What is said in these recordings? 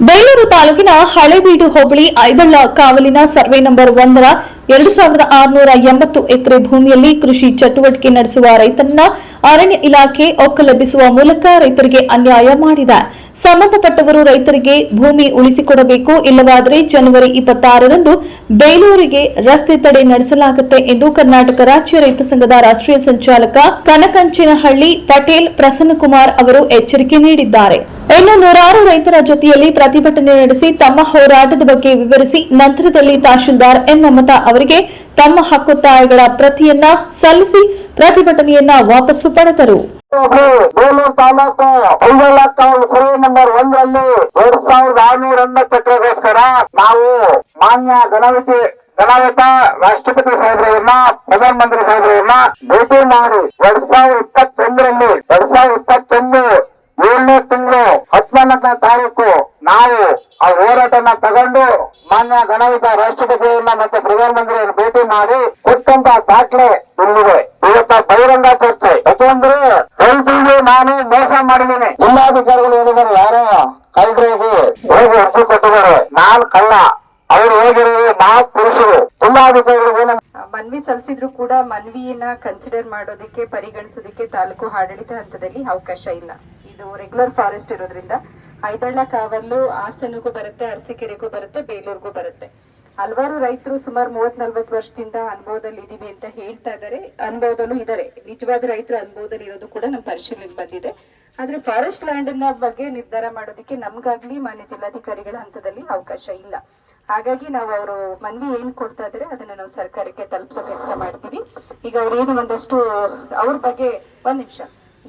Ven ತಾಲೂಕಿನ ಹಳೆಬೀಡು ಹೋಬಳಿ ಐದಳ್ಳ ಕಾವಲಿನ ಸರ್ವೆ ನಂಬರ್ ಒಂದರ ಎರಡು ಸಾವಿರದ ಆರುನೂರ ಎಂಬತ್ತು ಎಕರೆ ಭೂಮಿಯಲ್ಲಿ ಕೃಷಿ ಚಟುವಟಿಕೆ ನಡೆಸುವ ರೈತನ ಅರಣ್ಯ ಇಲಾಖೆ ಒಕ್ಕಲೆಬ್ಬಿಸುವ ಮೂಲಕ ರೈತರಿಗೆ ಅನ್ಯಾಯ ಮಾಡಿದೆ. ಸಂಬಂಧಪಟ್ಟವರು ರೈತರಿಗೆ ಭೂಮಿ ಉಳಿಸಿಕೊಡಬೇಕು, ಇಲ್ಲವಾದರೆ ಜನವರಿ ಇಪ್ಪತ್ತಾರರಂದು ಬೇಲೂರಿಗೆ ರಸ್ತೆ ತಡೆ ನಡೆಸಲಾಗುತ್ತೆ ಎಂದು ಕರ್ನಾಟಕ ರಾಜ್ಯ ರೈತ ಸಂಘದ ರಾಷ್ಟ್ರೀಯ ಸಂಚಾಲಕ ಕನಕಂಚಿನಹಳ್ಳಿ ಪಟೇಲ್ ಪ್ರಸನ್ನಕುಮಾರ್ ಅವರು ಎಚ್ಚರಿಕೆ ನೀಡಿದ್ದಾರೆ. ಇನ್ನು ನೂರಾರು ರೈತರ ಜೊತೆಯಲ್ಲಿ ಪ್ರತಿಭಟನೆ ನಡೆಸಿ, ತಮ್ಮ ಹೋರಾಟದ ಬಗ್ಗೆ ವಿವರಿಸಿ, ನಂತರದಲ್ಲಿ ತಹಶೀಲ್ದಾರ್ ಎನ್ ಮಮತಾ ಅವರಿಗೆ ತಮ್ಮ ಹಕ್ಕೊತ್ತಾಯಗಳ ಪ್ರತಿಯನ್ನ ಸಲ್ಲಿಸಿ ಪ್ರತಿಭಟನೆಯನ್ನ ವಾಪಸ್ಸು ಪಡೆದರು. ತಾಲೂಕು ಕಾವಲು ನಂಬರ್ ಒಂದರಲ್ಲಿ ಎರಡ್ ಸಾವಿರದ ಚಕ್ರಗೋಸ್ಕರ ನಾವು ಮಾನ್ಯ ಗಣಪತಿ ಗಣಾಯತ ರಾಷ್ಟ್ರಪತಿ ಸಾಹೇಬ್ರನ್ನ ಪ್ರಧಾನಮಂತ್ರಿ ಸಾಹೇಬ್ರನ್ನ ಭೇಟಿ ಮಾಡಿ, ಎರಡ್ ಸಾವಿರದ ಇಪ್ಪತ್ತೊಂದರಲ್ಲಿ, ಎರಡ್ ಸಾವಿರದ ಇಪ್ಪತ್ತೊಂದು ಏಳನೇ ತಿಂಗಳು ಹತ್ತೊಂಬತ್ತನೇ ತಾರೀಕು ನಾವು ಆ ಹೋರಾಟನ ತಗೊಂಡು ಮಾನ್ಯ ಗಣವಿತ ರಾಷ್ಟ್ರಪತಿಯನ್ನ ಮತ್ತೆ ಪ್ರಧಾನಮಂತ್ರಿಯನ್ನು ಭೇಟಿ ಮಾಡಿ ಕೊಟ್ಟಂತ ದಾಖಲೆ ಇಲ್ಲಿದೆ. ಇವತ್ತ ಬಹಿರಂಗ ಚರ್ಚೆ. ಯಾಕೆಂದ್ರೆ ರೈತರಿಗೆ ನಾನು ಮೋಸ ಮಾಡಿದ್ದೀನಿ. ಜಿಲ್ಲಾಧಿಕಾರಿಗಳು ಹೇಳಿದ್ದಾರೆ, ಯಾರೋ ಕಳ್ಳರಿಗೆ ಹೋಗಿ ಅರ್ಜಿ ಕೊಟ್ಟಿದ್ದಾರೆ. ನಾನ್ ಕಳ್ಳ. ಅವ್ರು ಹೋಗಿರೋದು ನಾವು ಪುರುಷರು. ಜಿಲ್ಲಾಧಿಕಾರಿಗಳು ಮನವಿ ಸಲ್ಲಿಸಿದ್ರು ಕೂಡ ಮನವಿಯನ್ನ ಕನ್ಸಿಡರ್ ಮಾಡೋದಕ್ಕೆ, ಪರಿಗಣಿಸೋದಕ್ಕೆ ತಾಲೂಕು ಆಡಳಿತ ಹಂತದಲ್ಲಿ ಅವಕಾಶ ಇಲ್ಲ. ಇದು ರೆಗ್ಯುಲರ್ ಫಾರೆಸ್ಟ್ ಇರೋದ್ರಿಂದ ಐದಳ್ಳ ಕಾವಲ್ಲು ಹಾಸನಗೂ ಬರುತ್ತೆ, ಅರಸೀಕೆರೆಗೂ ಬರುತ್ತೆ, ಬೇಲೂರ್ಗೂ ಬರುತ್ತೆ. ಹಲವಾರು ರೈತರು ಸುಮಾರು ಮೂವತ್ ನಲ್ವತ್ತು ವರ್ಷದಿಂದ ಅನುಭವದಲ್ಲಿ ಇದೀವಿ ಅಂತ ಹೇಳ್ತಾ ಇದ್ದಾರೆ ಅನುಭವದಲ್ಲೂ ಇದಾರೆ. ನಿಜವಾದ ರೈತರ ಅನುಭವದಲ್ಲಿ ಇರೋದು ಕೂಡ ನಮ್ಮ ಪರಿಶೀಲನೆಗೆ ಬಂದಿದೆ. ಆದ್ರೆ ಫಾರೆಸ್ಟ್ ಲ್ಯಾಂಡ್ನ ಬಗ್ಗೆ ನಿರ್ಧಾರ ಮಾಡೋದಕ್ಕೆ ನಮ್ಗಾಗ್ಲಿ ಮಾನ್ಯ ಜಿಲ್ಲಾಧಿಕಾರಿಗಳ ಹಂತದಲ್ಲಿ ಅವಕಾಶ ಇಲ್ಲ. ಹಾಗಾಗಿ ನಾವು ಅವರು ಮನವಿ ಏನ್ ಕೊಡ್ತಾ ಇದ್ರೆ ಅದನ್ನ ನಾವು ಸರ್ಕಾರಕ್ಕೆ ತಲುಪಿಸೋ ಕೆಲಸ ಮಾಡ್ತೀವಿ. ಈಗ ಅವ್ರೇನು ಒಂದಷ್ಟು ಅವ್ರ ಬಗ್ಗೆ ಒಂದ್ ನಿಮಿಷ.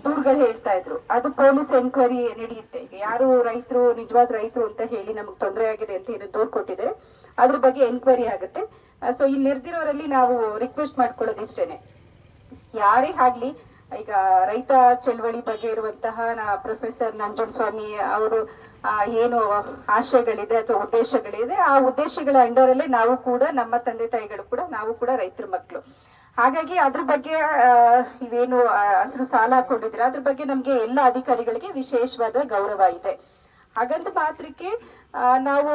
ದೂರುಗಳು ಹೇಳ್ತಾ ಇದ್ರು. ಅದು ಪೊಲೀಸ್ ಎನ್ಕ್ವೈರಿ ನಡೆಯುತ್ತೆ ಯಾರು ರೈತರು, ನಿಜವಾದ ರೈತರು ಅಂತ ಹೇಳಿ ನಮಗೆ ತೊಂದರೆ ಆಗಿದೆ ಅಂತ ಏನು ದೂರು ಕೊಟ್ಟಿದ್ದಾರೆ ಅದ್ರ ಬಗ್ಗೆ ಎನ್ಕ್ವೈರಿ ಆಗುತ್ತೆ. ಸೊ ಇಲ್ಲಿ ನಿರ್ದಿರೋರಲ್ಲಿ ನಾವು ರಿಕ್ವೆಸ್ಟ್ ಮಾಡ್ಕೊಳ್ಳೋದು ಇಷ್ಟೇನೆ ಯಾರೇ ಆಗ್ಲಿ, ಈಗ ರೈತ ಚಳವಳಿ ಬಗ್ಗೆ ಇರುವಂತಹ ಪ್ರೊಫೆಸರ್ ನಂಜನಸ್ವಾಮಿ ಅವರು ಏನು ಆಶಯಗಳಿದೆ ಅಥವಾ ಉದ್ದೇಶಗಳಿದೆ, ಆ ಉದ್ದೇಶಗಳ ಅಂಡರಲ್ಲೇ ನಾವು ಕೂಡ ನಮ್ಮ ತಂದೆ ತಾಯಿಗಳು ಕೂಡ, ನಾವು ಕೂಡ ರೈತರ ಮಕ್ಕಳು ಹಾಗಾಗಿ ಅದ್ರ ಬಗ್ಗೆ ಇವೇನು ಹಸಿರು ಸಾಲ ಹಾಕೊಂಡಿದ್ರೆ ಅದ್ರ ಬಗ್ಗೆ ನಮ್ಗೆ ಎಲ್ಲ ಅಧಿಕಾರಿಗಳಿಗೆ ವಿಶೇಷವಾದ ಗೌರವ ಇದೆ. ಹಾಗಂತ ಮಾತ್ರಕ್ಕೆ ನಾವು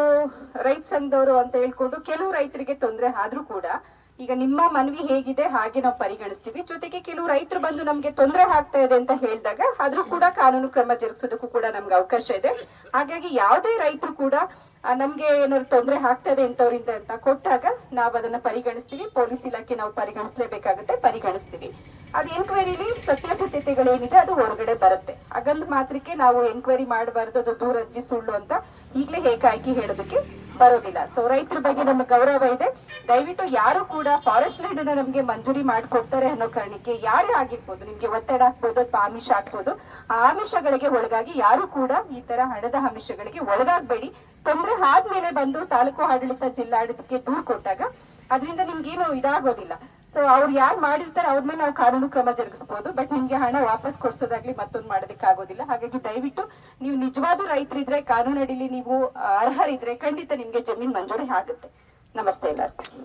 ರೈತ ಸಂಘದವರು ಅಂತ ಹೇಳ್ಕೊಂಡು ಕೆಲವು ರೈತರಿಗೆ ತೊಂದರೆ ಆದ್ರೂ ಕೂಡ, ಈಗ ನಿಮ್ಮ ಮನವಿ ಹೇಗಿದೆ, ಹಾಗೆ ನಾವು ಪರಿಗಣಿಸ್ತೀವಿ. ಜೊತೆಗೆ ಕೆಲವು ರೈತರು ಬಂದು ನಮ್ಗೆ ತೊಂದರೆ ಆಗ್ತಾ ಇದೆ ಅಂತ ಹೇಳಿದಾಗ ಆದ್ರೂ ಕೂಡ ಕಾನೂನು ಕ್ರಮ ಜರುಗಿಸೋದಕ್ಕೂ ಕೂಡ ನಮ್ಗೆ ಅವಕಾಶ ಇದೆ. ಹಾಗಾಗಿ ಯಾವುದೇ ರೈತರು ಕೂಡ ನಮ್ಗೆ ಏನಾದ್ರು ತೊಂದರೆ ಆಗ್ತದೆ ಇಂಥವ್ರಿಂದ ಅಂತ ಕೊಟ್ಟಾಗ ನಾವು ಅದನ್ನ ಪರಿಗಣಿಸ್ತೀವಿ. ಪೊಲೀಸ್ ಇಲಾಖೆ ನಾವು ಪರಿಗಣಿಸ್ಲೇಬೇಕಾಗುತ್ತೆ, ಪರಿಗಣಿಸ್ತೀವಿ. ಅದು ಎನ್ಕ್ವೈರಿಲಿ ಸತ್ಯಾಸತ್ಯತೆಗಳೇನಿದೆ, ಅದು ಹೊರಗಡೆ ಬರುತ್ತೆ. ಹಾಗಂದ್ ಮಾತ್ರಕ್ಕೆ ನಾವು ಎನ್ಕ್ವೈರಿ ಮಾಡಬಾರ್ದು, ಅದು ದೂರ ಅರ್ಜಿ ಸುಳ್ಳು ಅಂತ ಈಗಲೇ ಏಕಾಏಕಿ ಹೇಳೋದಕ್ಕೆ ಬರೋದಿಲ್ಲ. ಸೊ ರೈತರ ಬಗ್ಗೆ ನಮ್ಗೆ ಗೌರವ ಇದೆ. ದಯವಿಟ್ಟು ಯಾರು ಕೂಡ ಫಾರೆಸ್ಟ್ ಲ್ಯಾಂಡ್ ಅನ್ನ ನಮ್ಗೆ ಮಂಜೂರಿ ಮಾಡಿಕೊಡ್ತಾರೆ ಅನ್ನೋ ಕಾರಣಕ್ಕೆ ಯಾರೇ ಆಗಿರ್ಬೋದು, ನಿಮ್ಗೆ ಒತ್ತಡ ಹಾಕ್ಬೋದು ಅಥವಾ ಆಮಿಷ ಆಗ್ಬೋದು, ಆ ಆಮಿಷಗಳಿಗೆ ಒಳಗಾಗಿ ಯಾರು ಕೂಡ ಈ ತರ ಹಣದ ಆಮಿಷಗಳಿಗೆ ಒಳಗಾಗ್ಬೇಡಿ. ತೊಂದರೆ ಆದ್ಮೇಲೆ ಬಂದು ತಾಲೂಕು ಆಡಳಿತ ಜಿಲ್ಲಾಡಳಿತಕ್ಕೆ ದೂರು ಕೊಟ್ಟಾಗ, ಅದರಿಂದ ನಿಮ್ಗೇನು ಇದಾಗೋದಿಲ್ಲ. ಸೊ ಅವ್ರು ಯಾರು ಮಾಡಿರ್ತಾರೆ, ಅವ್ರ ಮೇಲೆ ನಾವು ಕಾನೂನು ಕ್ರಮ ಜರುಗಿಸಬಹುದು ಬಟ್ ನಿಮ್ಗೆ ಹಣ ವಾಪಸ್ ಕೊಡ್ಸೋದಾಗ್ಲಿ ಮತ್ತೊಂದು ಮಾಡೋದಕ್ಕೆ ಆಗೋದಿಲ್ಲ. ಹಾಗಾಗಿ ದಯವಿಟ್ಟು ನೀವು ನಿಜವಾದ ರೈತರಿದ್ರೆ ಕಾನೂನು ಅಡಿಲಿ ನೀವು ಅರ್ಹರಿದ್ರೆ ಖಂಡಿತ ನಿಮ್ಗೆ ಜಮೀನ್ ಮಂಜೂರಿ ಆಗುತ್ತೆ. ನಮಸ್ತೆ ಎಲ್ಲರಿಗೂ.